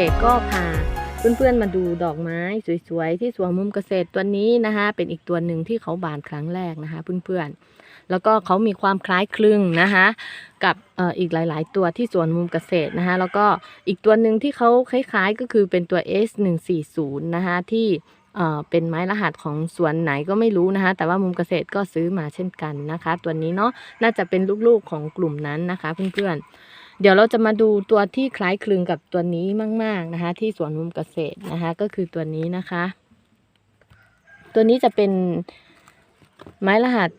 กษตรก็พาเพื่อนๆมาดูดอกไม้สวยๆที่สวนมุมเกษตรตัวนี้นะคะเป็นอีกตัวหนึ่งที่เขาบานครั้งแรกนะคะเพื่อนๆแล้วก็เขามีความคล้ายคลึงนะคะกับอ,อีกหลาย ๆ ตัวที่สวนมุมเกษตรนะคะแล้วก็อีกตัวหนึ่งที่เขาคล้ายๆก็คือเป็นตัว S140 นะคะที่เป็นไม้รหัสของสวนไหนก็ไม่รู้นะคะ แต่ว่ามุมเกษตรก็ซื้อมาเช่นกันนะคะ ตัวนี้เนาะน่าจะเป็นลูกๆของกลุ่มนั้นนะคะเพื่อนๆ เดี๋ยวเราจะมาดูตัวที่คล้ายคลึงกับตัวนี้มาก ๆนะคะ ที่สวนมุมเกษตรนะคะ ก็คือตัวนี้นะคะ ตัวนี้จะเป็นไม้รหัส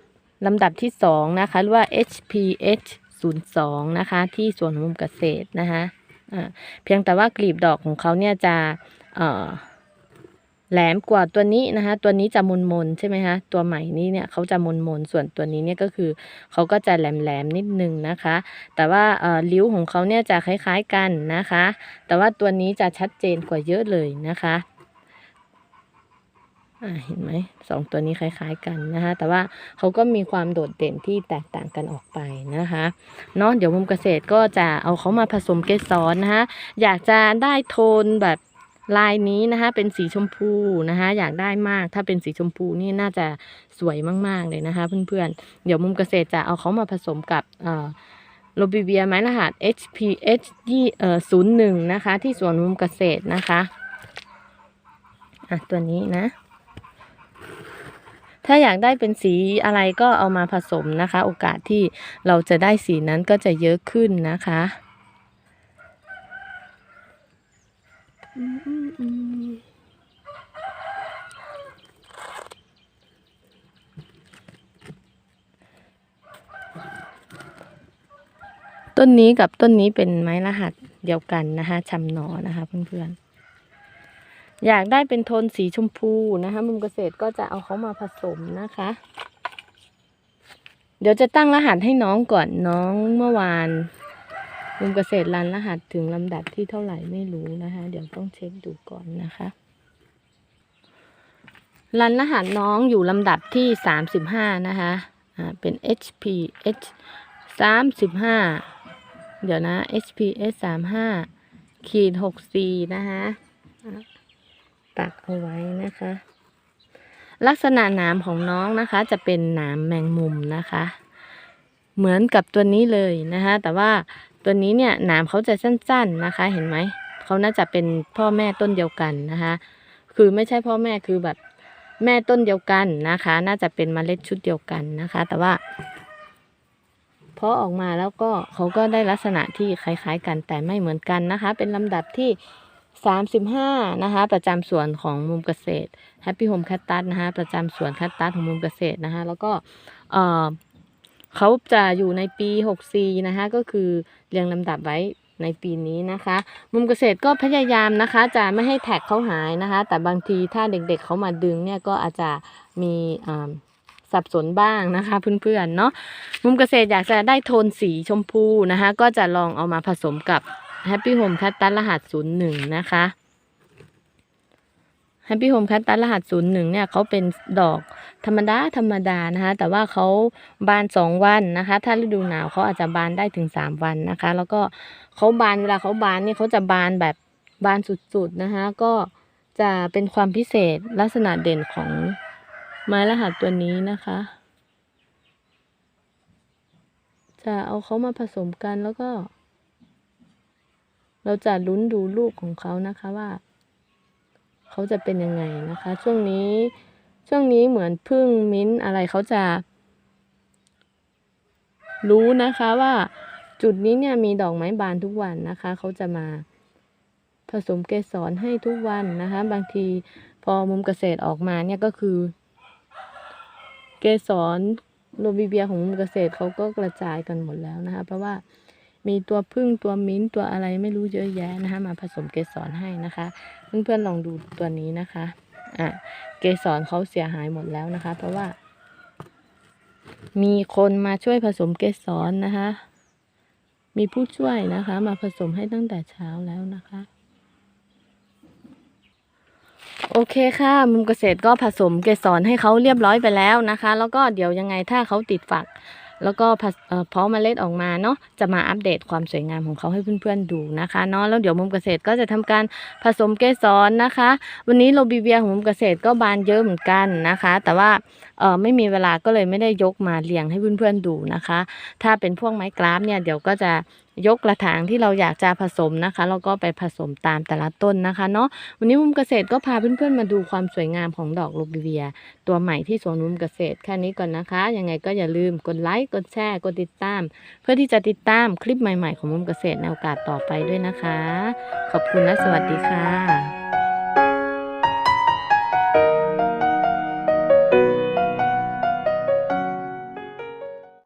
ลำดับที่สองนะคะหรือว่า HPH 0 2นะคะ ที่สวนมุมเกษตรนะคะะเพียงแต่ว่ากลีบดอกของเขาเนี่ยจะ แหลมกว่าตัวนี้นะคะ ตัวนี้จะมนมนๆใช่ไหมคะตัวใหม่นี้เนี่ยเขาจะมนมนๆส่วนตัวนี้เนี่ยก็คือเขาก็จะแหลมแหลมๆนิดนึงนะคะ แต่ว่าริ้วของเขาเนี่ยจะคล้ายๆกันนะคะ แต่ว่าตัวนี้จะชัดเจนกว่าเยอะเลยนะคะเห็นไหมสองตัวนี้คล้าย ๆ กันนะคะแต่ว่าเขาก็มีความโดดเด่นที่แตกต่างกันออกไปนะคะเนาะเดี๋ยวมุมเกษตรก็จะเอาเขามาผสมเกสรนะคะอยากจะได้โทนแบบ ลายนี้นะคะ เป็นสีชมพูนะคะ อยากได้มากถ้าเป็นสีชมพูนี่น่าจะสวยมาก ๆ เลยนะคะ เพื่อนๆ เดี๋ยวมุมเกษตรจะเอาเขามาผสมกับโรบิเวียไม้รหัส HPH ยี่เอ่อศูนย์หนึ่งนะคะ ที่สวนมุมเกษตรนะคะอะตัวนี้นะ ถ้าอยากได้เป็นสีอะไรก็เอามาผสมนะคะ โอกาสที่เราจะได้สีนั้นก็จะเยอะขึ้นนะคะอืมอืมอืม ต้นนี้กับต้นนี้เป็นไม้รหัสเดียวกันนะคะชำหนอนะคะเพื่อนๆ อยากได้เป็นโทนสีชมพูนะคะมุมเกษตรก็จะเอาเขามาผสมนะคะ เดี๋ยวจะตั้งรหัสให้น้องก่อนน้องเมื่อวาน มุมเกษตรรันรหัสถึงลำดับที่เท่าไหร่ไม่รู้นะคะ เดี๋ยวต้องเช็คดูก่อนนะคะรันรหัสน้องอยู่ลำดับที่สามสิบห้านะคะอ่าเป็น HPH สามสิบห้าเดี๋ยวนะ HPH สามห้าขีดหกสี่นะคะอะตักเอาไว้นะคะ ลักษณะหนามของน้องนะคะ จะเป็นหนามแมงมุมนะคะ เหมือนกับตัวนี้เลยนะคะ แต่ว่า ตัวนี้เนี่ยหนามเขาจะสั้น ๆนะคะ เห็นไหมเขาน่าจะเป็นพ่อแม่ต้นเดียวกันนะคะ คือไม่ใช่พ่อแม่คือแบบแม่ต้นเดียวกันนะคะ น่าจะเป็นเมล็ดชุดเดียวกันนะคะ แต่ว่าพอออกมาแล้วก็เขาก็ได้ลักษณะที่คล้าย ๆ กันแต่ไม่เหมือนกันนะคะ เป็นลำดับที่ 35 นะคะ ประจำสวนของมุมเกษตร Happy Home Cactus นะคะ ประจำสวนคัตตัสของมุมเกษตรนะคะ แล้วก็ เขาจะอยู่ในปี 64 นะคะ ก็คือเรียงลำดับไว้ในปีนี้นะคะ มุมเกษตรก็พยายามนะคะ จะไม่ให้แท็กเขาหายนะคะ แต่บางทีถ้าเด็กๆเขามาดึงเนี่ยก็อาจจะมีอ่าสับสนบ้างนะคะเพื่อนๆเนาะมุมเกษตรอยากจะได้โทนสีชมพูนะคะ ก็จะลองเอามาผสมกับ Happy Home Cactus รหัส 01 นะคะ Happy Home Cactus รหัส 01 เนี่ยเขาเป็นดอก ธรรมดาธรรมดานะคะ แต่ว่าเขาบาน2วันนะคะ ถ้าฤดูหนาวเขาอาจจะบานได้ถึง3วันนะคะ แล้วก็เขาบานเวลาเขาบานนี่เขาจะบานแบบบานสุดๆนะคะ ก็จะเป็นความพิเศษลักษณะเด่นของไม้รหัสตัวนี้นะคะ จะเอาเขามาผสมกันแล้วก็ เราจะลุ้นดูลูกของเขานะคะว่า เขาจะเป็นยังไงนะคะ ช่วงนี้ ช่วงนี้เหมือนพึ่งมิ้นอะไรเขาจะ รู้นะคะว่าจุดนี้เนี่ยมีดอกไม้บานทุกวันนะคะ เขาจะมาผสมเกสรให้ทุกวันนะคะ บางทีพอมุมเกษตรออกมาเนี่ยก็คือ เกสรโรบิเบียของมุมเกษตรเขาก็กระจายกันหมดแล้วนะคะ เพราะว่ามีตัวพึ่งตัวมิ้นตัวอะไรไม่รู้เยอะแยะนะคะ มาผสมเกสรให้นะคะ เพื่อนๆลองดูตัวนี้นะคะ อะเกสรเขาเสียหายหมดแล้วนะคะ เพราะว่า มีคนมาช่วยผสมเกสรนะคะ มีผู้ช่วยนะคะ มาผสมให้ตั้งแต่เช้าแล้วนะคะ โอเคค่ะ มุมเกษตรก็ผสมเกสรให้เขาเรียบร้อยไปแล้วนะคะ แล้วก็เดี๋ยวยังไงถ้าเขาติดฝัก แล้วก็ผสเอ่อเพาะเมล็ดออกมาเนาะจะมาอัปเดตความสวยงามของเขาให้เพื่อนๆดูนะคะเนาะแล้วเดี๋ยวมุมเกษตรก็จะทำการผสมเกสรนะคะ วันนี้โรบิเวียของมุมเกษตรก็บานเยอะเหมือนกันนะคะ แต่ว่าเออไม่มีเวลาก็เลยไม่ได้ยกมาเรียงให้เพื่อนๆดูนะคะ ถ้าเป็นพวกไม้กราฟเนี่ยเดี๋ยวก็จะยกกระถางที่เราอยากจะผสมนะคะแล้วก็ไปผสมตามแต่ละต้นนะคะเนาะวันนี้มุมเกษตรก็พาเพื่อนๆมาดูความสวยงามของดอกโรบิเวีย ตัวใหม่ที่สวนมุมเกษตรแค่นี้ก่อนนะคะ ยังไงก็อย่าลืมกดไลค์กดแชร์กดติดตาม เพื่อที่จะติดตามคลิปใหม่ๆของมุมเกษตรในโอกาสต่อไปด้วยนะคะ ขอบคุณและสวัสดีค่ะ